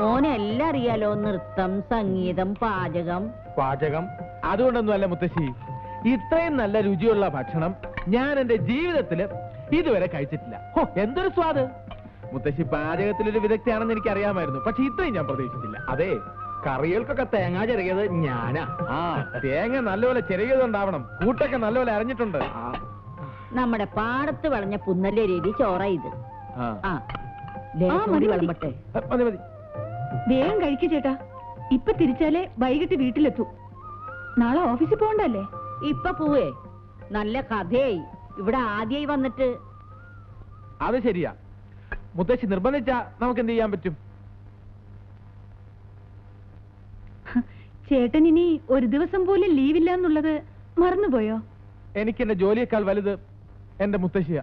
മോനെ എല്ലാം അറിയാലോ. നൃത്തം സംഗീതം പാചകം. പാചകം? അതുകൊണ്ടൊന്നും അല്ല മുത്തശ്ശി. ഇത്രയും നല്ല രുചിയുള്ള ഭക്ഷണം ഞാൻ എന്റെ ജീവിതത്തിൽ ഇതുവരെ കഴിച്ചിട്ടില്ല. ഹോ എന്തൊരു സ്വാദ്. മുത്തശ്ശി പാചകത്തിലൊരു വിദഗ്ധയാണെന്ന് എനിക്ക് അറിയാമായിരുന്നു പക്ഷെ ഇത്രയും ഞാൻ പ്രതീക്ഷിച്ചില്ല. അതെ കറികൾക്കൊക്കെ തേങ്ങ ചെറിയത് ഞാനാ. ആ തേങ്ങ നല്ലപോലെ ചെറിയതുണ്ടാവണം കൂട്ടൊക്കെ നല്ലപോലെ അരഞ്ഞിട്ടുണ്ട്. ആ, നമ്മുടെ പാടത്ത് വളഞ്ഞ പുന്നല്ലേ രീതി ചോറ ഇത്. ആ. ലേശം കൂടി വിളമ്പട്ടെ. മതി മതി. വേഗം കഴിക്കു ചേട്ടാ. ഇപ്പൊ തിരിച്ചാലേ വൈകിട്ട് വീട്ടിലെത്തു. നാളെ ഓഫീസിൽ പോകണ്ടല്ലേ? ഇപ്പൊ പോവേ. നല്ല കഥയായി. ഇവിടെ ആദ്യമായി വന്നിട്ട്. അത് ശരിയാ. മുത്തശ്ശി നിർബന്ധിച്ചാ നമുക്ക് എന്ത് ചെയ്യാൻ പറ്റും? ചേട്ടൻ ഇനി ഒരു ദിവസം പോലും ലീവില്ല എന്നുള്ളത് മറന്നുപോയോ? എനിക്ക് എന്റെ ജോലിയേക്കാൾ വലുത് എന്റെ മുത്തശ്ശിയാ.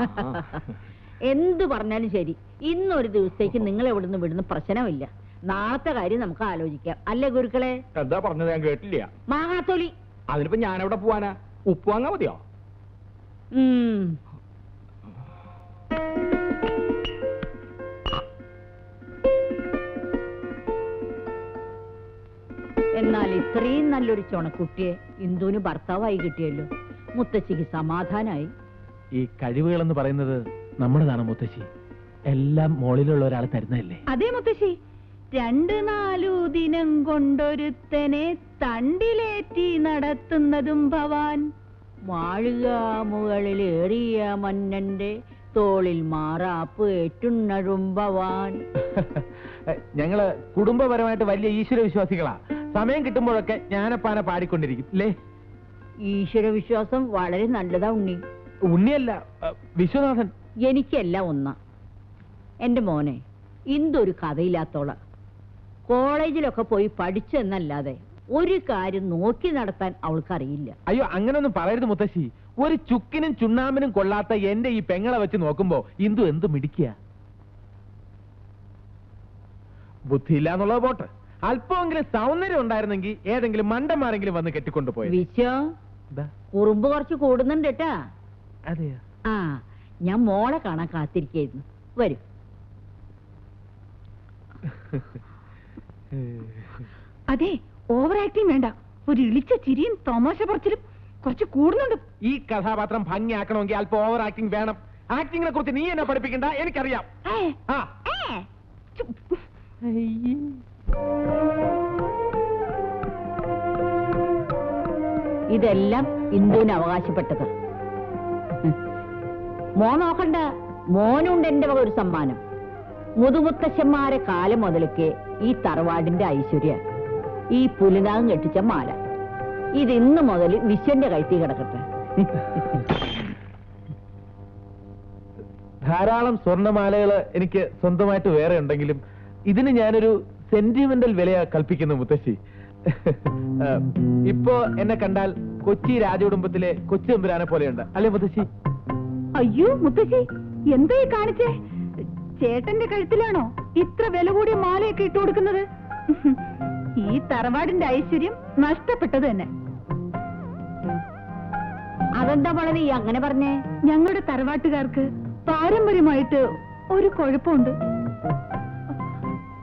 എന്ത് പറഞ്ഞാലും ശരി. ഇന്നൊരു ദിവസത്തേക്ക് നിങ്ങൾ എവിടുന്ന് വിടുന്ന പ്രശ്നമില്ല. നാളത്തെ കാര്യം നമുക്ക് ആലോചിക്കാം. അല്ലേ ഗുരുക്കളെ? എന്താ പറഞ്ഞത് ഞാൻ കേട്ടില്ല. മാങ്ങാത്തൊലി. അതിനിപ്പോ ഞാൻ എവിടെ പോവാനാ? ഉപ്പ് വാങ്ങാ മതിയോ? എന്നാൽ ഇത്രയും നല്ലൊരു ചുണക്കുട്ടിയെ ഇന്ദുവിന് ഭർത്താവായി കിട്ടിയല്ലോ. മുത്തശ്ശിക്ക് സമാധാനായി. ഈ കഴിവുകൾ എന്ന് പറയുന്നത് നമ്മുടെതാണ് മുത്തശ്ശി. എല്ലാം മോളിലുള്ള ഒരാൾ തരുന്നതല്ലേ? അതേ മുത്തശ്ശി. രണ്ട് നാലു ദിനം കൊണ്ടൊരുത്തനെ തണ്ടിലേറ്റി നടത്തുന്നതും ഭവാൻ. വാഴുക മുകളിൽ ഏറിയ മന്നന്റെ തോളിൽ മാറാപ്പ് ഏറ്റുണ്ണഴുമ്പവാൻ ഞങ്ങൾ കുടുംബപരമായിട്ട് വലിയ ഈശ്വര വിശ്വാസികളാ സമയം കിട്ടുമ്പോഴൊക്കെ ഞാനപ്പാനെ പാടിക്കൊണ്ടിരിക്കും അല്ലേ ഈശ്വര വിശ്വാസം വളരെ നല്ലതാ ഉണ്ണി. ഉണ്ണിയല്ല വിശ്വനാഥൻ. എനിക്കെല്ലാം ഒന്നാ എന്റെ മോനെ ഇന്തൊരു കഥയില്ലാത്തോള. കോളേജിലൊക്കെ പോയി പഠിച്ചെന്നല്ലാതെ ഒരു കാര്യം നോക്കി നടത്താൻ അവൾക്കറിയില്ല. അയ്യോ അങ്ങനൊന്നും പറയരുത് മുത്തശ്ശി. ഒരു ചുക്കിനും ചുണ്ണാമ്പിനും കൊള്ളാത്ത എന്റെ ഈ പെങ്ങളെ വെച്ച് നോക്കുമ്പോ ഇന്ദു എന്ത് മിടിക്കുക ബുദ്ധിയില്ല എന്നുള്ളത് പോട്ടെ. അല്പമെങ്കിലും സൗന്ദര്യം ഉണ്ടായിരുന്നെങ്കിൽ ഏതെങ്കിലും മണ്ടന്മാരെങ്കിലും വന്ന് കെട്ടിക്കൊണ്ടുപോയത്. വിശ്വ എന്താ? കുറുമ്പ് കുറച്ച് കൂടുന്നുണ്ട് കേട്ടാ അതെയോ? ആ ഞാൻ മോളെ കാണാൻ കാത്തിരിക്കായിരുന്നു. വരും. അതെ ഓവർ ആക്ടിങ് വേണ്ട. ഒരു ഇളിച്ച ചിരിയും തമാശ പറച്ചിലും കുറച്ച് കൂടുന്നുണ്ട്. ഈ കഥാപാത്രം ഭംഗിയാക്കണമെങ്കിൽ അല്പം ഓവർ ആക്ടിങ് വേണം. ആക്ടിങ്ങിനെ കുറിച്ച് നീ എന്നെ പഠിപ്പിക്കണ്ട എനിക്കറിയാം. ഇതെല്ലാം ഇന്ദുവിന് അവകാശപ്പെട്ടത്. മോ നോക്കണ്ട. മോനുണ്ട് എന്റെ വക ഒരു സമ്മാനം. മുതുമുത്തശ്ശന്മാരെ കാലം മുതലൊക്കെ ഈ തറവാടിന്റെ ഐശ്വര്യ. ഈ പുലിനാഗം കെട്ടിച്ച മാല. ഇത് ഇന്ന് മുതൽ വിശ്വന്റെ കഴുത്തി കിടക്കട്ടെ. ധാരാളം സ്വർണമാലകൾ എനിക്ക് സ്വന്തമായിട്ട് വേറെ ഉണ്ടെങ്കിലും ഇതിന് ഞാനൊരു സെന്റിമെന്റൽ വിലയാ കൽപ്പിക്കുന്നു മുത്തശ്ശി. ഇപ്പോ എന്നെ കണ്ടാൽ കൊച്ചി രാജകുടുംബത്തിലെ കൊച്ചി എമ്പുരാനെ പോലെയുണ്ട്. അല്ലേ മുത്തശ്ശി? അയ്യോ മുത്തശ്ശി എന്തായി കാണിച്ചേ? ചേട്ടന്റെ കഴുത്തിലാണോ ഇത്ര വില കൂടിയ മാലയൊക്കെ ഇട്ടു കൊടുക്കുന്നത്? ഈ തറവാടിന്റെ ഐശ്വര്യം നഷ്ടപ്പെട്ടത് തന്നെ. അതെന്താ നീ അങ്ങനെ പറഞ്ഞേ? ഞങ്ങളുടെ തറവാട്ടുകാർക്ക് പാരമ്പര്യമായിട്ട് ഒരു കുഴപ്പമുണ്ട്.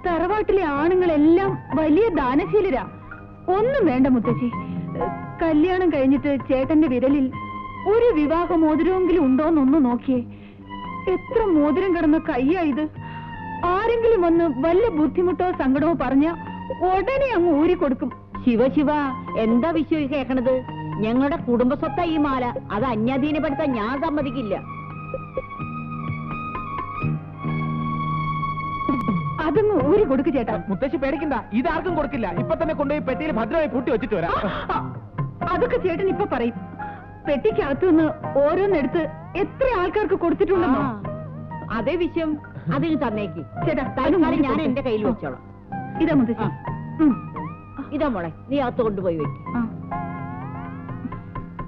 തറവാട്ടിലെ ആണുങ്ങളെല്ലാം വലിയ ദാനശീലരാ. ഒന്നും വേണ്ട മുത്തശ്ശി കല്യാണം കഴിഞ്ഞിട്ട് ചേട്ടന്റെ വിരലിൽ ഒരു വിവാഹ മോതിരമെങ്കിലും ഉണ്ടോന്നൊന്ന് നോക്കിയേ. എത്ര മോതിരം കിടന്ന കയ്യാ ഇത്? ആരെങ്കിലും വന്ന് വല്ല ബുദ്ധിമുട്ടോ സങ്കടമോ പറഞ്ഞ ഉടനെ അങ്ങ് ഊരി കൊടുക്കും. ശിവ ശിവ എന്താ വിശ്വ കേൾക്കണത് ഞങ്ങളുടെ കുടുംബ സ്വത്താ ഈ മാല. അത് അന്യാധീനപ്പെടുത്താൻ ഞാൻ സമ്മതിക്കില്ല. അതൊന്ന് ഊരി കൊടുക്കു ചേട്ടാ. മുത്തശ്ശി പേടിക്കണ്ട. ഇതാർക്കും കൊടുക്കില്ല. ഇപ്പൊ തന്നെ കൊണ്ടുപോയി പെട്ടിയിൽ ഭദ്രമായി പൂട്ടി വെച്ചിട്ട് വരാം. അതൊക്കെ ചേട്ടൻ ഇപ്പൊ പറയും. പെട്ടിക്കകത്തു നിന്ന് ഓരോന്നെടുത്ത് എത്ര ആൾക്കാർക്ക് കൊടുത്തിട്ടുണ്ടെന്നോ? അതേ വിഷയം അതിന് തന്നേക്ക്. ചേട്ടാ തൽക്കാലം ഞാൻ എന്റെ കയ്യിൽ വെച്ചോളാം. ഇതാ മുത്തശ്ശി. ഇതാ മോളെ നീ അകത്ത് കൊണ്ടുപോയി വെക്ക്.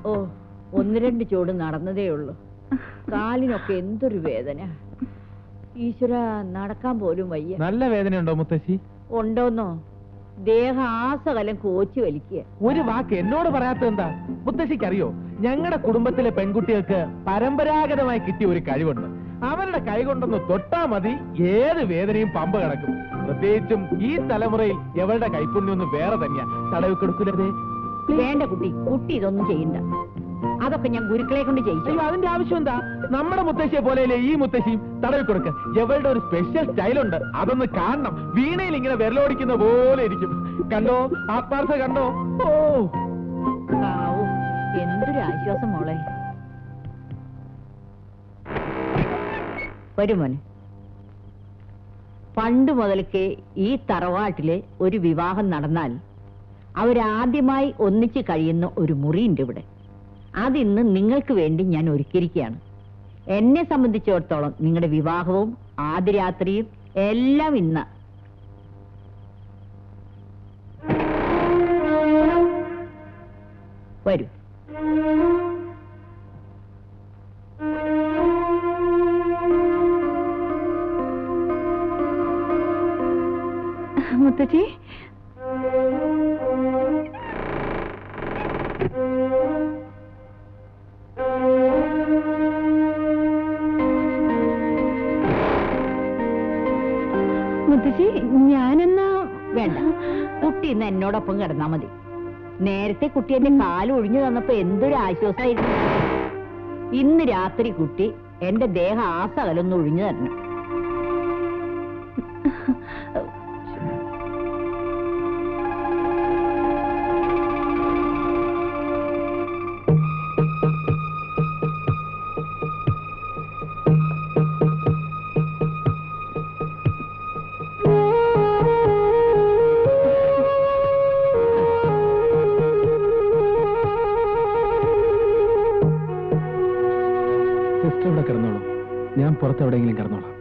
ഓ ഒന്ന് രണ്ട് ചൂട് നടന്നതേ ഉള്ളൂ. കാലിനൊക്കെ എന്തൊരു വേദന. ഈശ്വര നടക്കാൻ പോലും വയ്യ. നല്ല വേദനയുണ്ടോ മുത്തശ്ശി? ഉണ്ടോന്നോ? ദേഹ കോച്ചു വലിക്കുക. ഒരു വാക്ക് എന്നോട് പറയാത്ത എന്താ? മുത്തശ്ശിക്കറിയോ? ഞങ്ങളുടെ കുടുംബത്തിലെ പെൺകുട്ടികൾക്ക് പരമ്പരാഗതമായി കിട്ടിയ ഒരു കഴിവുണ്ട്. അവരുടെ കൈ കൊണ്ടൊന്ന് തൊട്ടാ മതി ഏത് വേദനയും പമ്പ കിടക്കും. പ്രത്യേകിച്ചും ഈ തലമുറയിൽ എവളുടെ കൈപ്പുണ്യൊന്നും വേറെ തന്നെയാ. തടവ് വേണ്ട കുട്ടി കുട്ടി ഇതൊന്നും ചെയ്യണ്ട. അതൊക്കെ ഞാൻ ഗുരുക്കളെ കൊണ്ട് ചെയ്യിച്ചു അയ്യോ അതിന്റെ ആവശ്യം എന്താ? നമ്മുടെ മുത്തശ്ശിയെ പോലെയല്ലേ ഈ മുത്തശ്ശിയും തടവി കൊടുക്ക. എവളുടെ ഒരു സ്പെഷ്യൽ സ്റ്റൈലുണ്ട് അതൊന്ന് കാണണം. വീണയിൽ ഇങ്ങനെ വിരലോടിക്കുന്ന പോലെ ഇരിക്കും. കണ്ടോ? ആത്മാർത്ഥ കണ്ടോ? ഓ. ആവും. എന്തൊരു ആശ്വാസം മോളെ. വരും മോനെ. പണ്ട് മുതൽക്കേ ഈ തറവാട്ടിൽ ഒരു വിവാഹം നടന്നാൽ അവരാദ്യമായി ഒന്നിച്ച് കഴിയുന്ന ഒരു മുറിയുണ്ട് ഇവിടെ. അതിന്ന് നിങ്ങൾക്ക് വേണ്ടി ഞാൻ ഒരുക്കിയിരിക്കുകയാണ്. എന്നെ സംബന്ധിച്ചിടത്തോളം നിങ്ങളുടെ വിവാഹവും ആദ്യരാത്രിയും എല്ലാം ഇന്ന്. വരൂ. മുത്തച്ഛി മുത്തച്ഛി ഞാനെന്നാ വേണ്ട. കുട്ടി ഇന്ന് എന്നോടൊപ്പം കിടന്നാ മതി. നേരത്തെ കുട്ടി എന്റെ കാൽ ഒഴിഞ്ഞു തന്നപ്പോ എന്തൊരു ആശ്വാസമായിരുന്നു ഇന്ന് രാത്രി കുട്ടി എന്റെ ദേഹം ആ സകലൊന്നും ഒഴിഞ്ഞു തരണം. സിസ്റ്റർ ഇവിടെ കിടന്നോളൂ. ഞാൻ പുറത്ത് എവിടെയെങ്കിലും കിടന്നോളാം.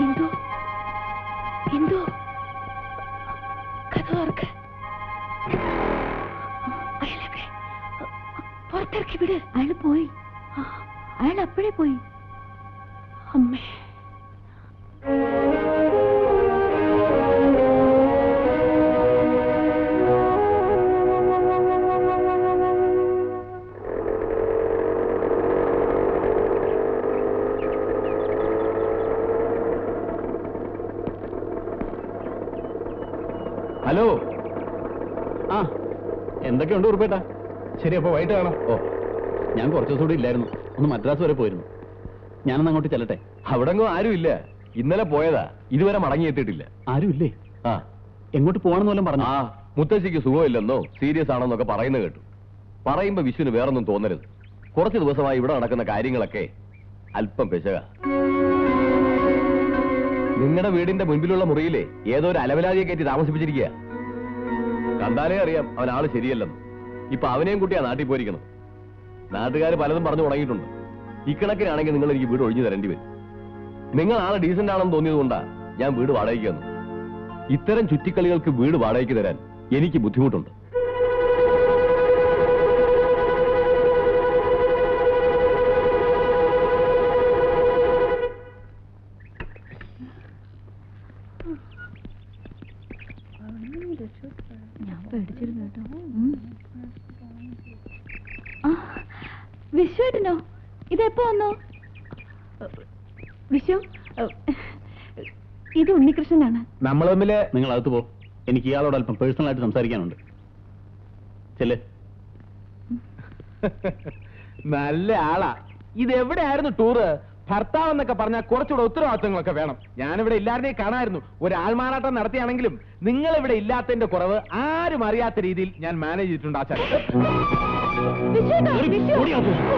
എന്തോ എന്തോ കഥ ഓർക്ക് അയാളെവിടെ പുറത്തിറക്കി വിട്. അയാൾ പോയി. അയാൾ അപ്പോഴേ പോയി. എന്തൊക്കെയുണ്ട് ഉറുപ്പേട്ടാ. ശരി അപ്പൊ വൈകിട്ട് കാണാം. ഓ ഞാൻ കുറച്ച് ദിവസം കൂടി ഇല്ലായിരുന്നു. ഒന്ന് മദ്രാസ് വരെ പോയിരുന്നു. ഞാനൊന്ന് അങ്ങോട്ട് ചെല്ലട്ടെ? ആരും ആരുമില്ല ഇന്നലെ പോയതാ. ഇതുവരെ മടങ്ങിയെത്തിയിട്ടില്ല ആരും ഇല്ലേ? ആ. എങ്ങോട്ട് പോകണം വല്ലതും പറഞ്ഞു? ആ മുത്തശ്ശിക്ക് സുഖമില്ലെന്നോ സീരിയസ് ആണെന്നൊക്കെ പറയുന്നത് കേട്ടു. പറയുമ്പോ വിഷുവിന് വേറൊന്നും തോന്നരുത്. കുറച്ച് ദിവസമായി ഇവിടെ നടക്കുന്ന കാര്യങ്ങളൊക്കെ അല്പം പെശക. നിങ്ങളുടെ വീടിന്റെ മുൻപിലുള്ള മുറിയിലെ ഏതോ ഒരു അലവലാതിയെ കയറ്റി താമസിപ്പിച്ചിരിക്കുക കണ്ടാലേ അറിയാം അവൻ ആൾ ശരിയല്ലെന്ന്. ഇപ്പൊ അവനെയും കുട്ടിയാ നാട്ടിൽ പോയിരിക്കണം. നാട്ടുകാർ പലതും പറഞ്ഞു തുടങ്ങിയിട്ടുണ്ട്. ഇക്കണക്കിനാണെങ്കിൽ നിങ്ങൾ എനിക്ക് വീട് ഒഴിഞ്ഞു തരേണ്ടി വരും. നിങ്ങൾ ആളെ ഡീസന്റ് ആണെന്ന് തോന്നിയതുകൊണ്ടാ ഞാൻ വീട് വാടകയ്ക്ക് വന്നു ഇത്തരം ചുറ്റിക്കളികൾക്ക് വീട് വാടകയ്ക്ക് തരാൻ എനിക്ക് ബുദ്ധിമുട്ടുണ്ട്. ഞാൻ പേടിച്ചിരുന്നു കേട്ടോ വിശ്വേട്ടനോ? ഇതെപ്പോ വന്നു? വിശ്വ ഇത് ഉണ്ണികൃഷ്ണനാണ്. നമ്മൾ തമ്മിൽ നിങ്ങൾ അകത്ത് പോ. എനിക്ക് ഇയാളോട് അല്പം പേഴ്സണൽ ആയിട്ട് സംസാരിക്കാനുണ്ട്. ചെല്ലേ. നല്ല ആളാ. ഇത് എവിടെയായിരുന്നു ടൂറ്? ഭർത്താവ് എന്നൊക്കെ പറഞ്ഞാൽ കുറച്ചുകൂടെ ഉത്തരവാദിത്തങ്ങളൊക്കെ വേണം. ഞാനിവിടെ ഇല്ലാതെ കാണായിരുന്നു ഒരു ആൾമാറാട്ടം നടത്തിയാണെങ്കിലും നിങ്ങൾ ഇവിടെ ഇല്ലാത്തതിന്റെ കുറവ് ആരും അറിയാത്ത രീതിയിൽ ഞാൻ മാനേജ് ചെയ്തിട്ടുണ്ട് ആചാര്യ വിശ്വേട്ടാ, വിശ്വ.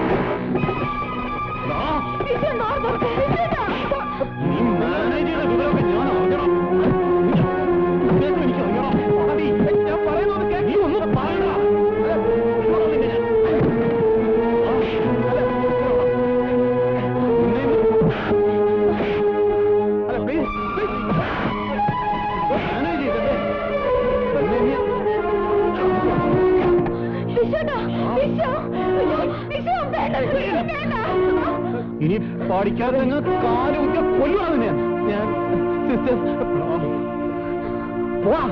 പഠിക്കാതെ നിങ്ങൾ കാലുകുറ്റ കൊല്ലുവാണ് ഞാൻ ഞാൻ സിസ്റ്റർ പോവാ.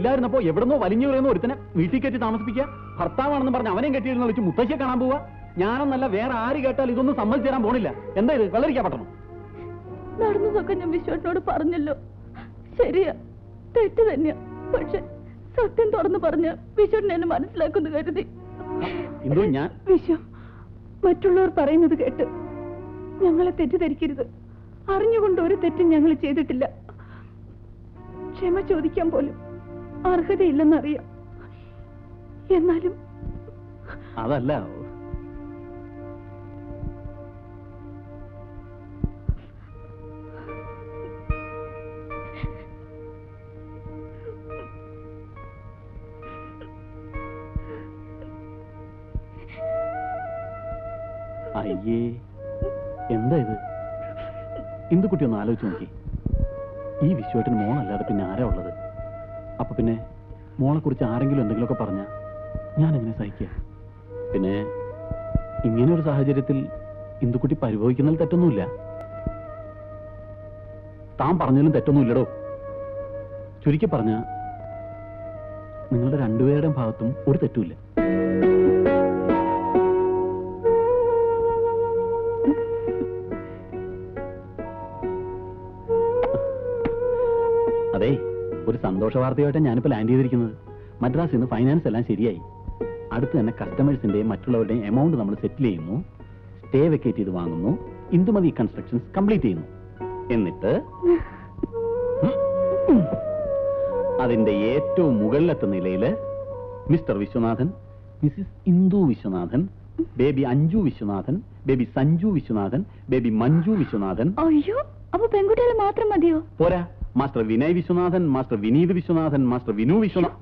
ഇല്ലായിരുന്നപ്പോ എവിടുന്നോ വലിഞ്ഞു പറയുന്ന ഒരുത്തനെ വീട്ടിൽ കയറ്റി താമസിപ്പിക്കുക. ഭർത്താവാണെന്ന് പറഞ്ഞ് അവനെയും കെട്ടിയിരുന്ന വിളിച്ച് മുത്തശ്ശിയെ കാണാൻ പോവുക. ഞാനെന്നല്ല വേറെ ആര് കേട്ടാൽ ഇതൊന്നും സമ്മതിച്ചു തരാൻ പോണില്ല. എന്താ ഇത്? വെള്ളരിക്കാൻ പറ്റണം നടന്നതൊക്കെ ഞാൻ വിശ്വനോട് പറഞ്ഞല്ലോ. ശരിയാ. തെറ്റ് തന്നെയാ. പക്ഷെ സത്യം തുറന്നു പറഞ്ഞ വിശ്വട്ടിനെ എന്നെ മനസ്സിലാക്കുന്നു കരുതി. എന്തോ ഞാൻ? വിശ്വം മറ്റുള്ളവർ പറയുന്നത് കേട്ട് ഞങ്ങളെ തെറ്റിദ്ധരിക്കരുത്. അറിഞ്ഞുകൊണ്ട് ഒരു തെറ്റും ഞങ്ങൾ ചെയ്തിട്ടില്ല. ക്ഷമ ചോദിക്കാൻ പോലും അർഹതയില്ലെന്നറിയാം. എന്നാലും അതല്ല. അയ്യേ എന്താ ഇത്? ഇന്ദുക്കുട്ടി ഒന്ന് ആലോചിച്ച് നോക്കി. ഈ വിശ്വട്ടിന് മോണല്ലാതെ പിന്നെ ആരാ ഉള്ളത്? അപ്പൊ പിന്നെ മോളെ കുറിച്ച് ആരെങ്കിലും എന്തെങ്കിലുമൊക്കെ പറഞ്ഞ ഞാൻ എങ്ങനെ സഹിക്കുക? പിന്നെ ഇങ്ങനെ ഒരു സാഹചര്യത്തിൽ ഇന്ദുക്കുട്ടി പരിഭവിക്കുന്നതിൽ തെറ്റൊന്നുമില്ല. താൻ പറഞ്ഞതിലും തെറ്റൊന്നുമില്ലടോ. ചുരുക്കി പറഞ്ഞ നിങ്ങളുടെ രണ്ടുപേരുടെയും ഭാഗത്തും ഒരു തെറ്റുമില്ല. സന്തോഷ വാർത്തയായിട്ട് ഞാനിപ്പോൾ ലാൻഡ് ചെയ്തിരിക്കുന്നത്. മദ്രാസിൽ നിന്ന് ഫൈനാൻസ് എല്ലാം ശരിയായി. അടുത്ത് തന്നെ കസ്റ്റമേഴ്സിന്റെയും മറ്റുള്ളവരുടെയും എമൗണ്ട് നമ്മൾ സെറ്റിൽ ചെയ്യുന്നു. സ്റ്റേ വെക്കേറ്റ് ചെയ്ത് വാങ്ങുന്നു. ഇന്ദുമതി കൺസ്ട്രക്ഷൻസ് കംപ്ലീറ്റ് ചെയ്യുന്നു. എന്നിട്ട് അതിന്റെ ഏറ്റവും മുകളിലത്തെ നിലയിൽ Mr Viswanathan Mrs Indu Viswanathan baby Anju Viswanathan baby Sanju Viswanathan baby Manju Viswanathan. അയ്യോ അപ്പൊ പെൺകുട്ടികൾ മാത്രം മതിയോ? പോരാ. Master Vinay Viswanathan master Vineetha Viswanathan master Vinu Viswanathan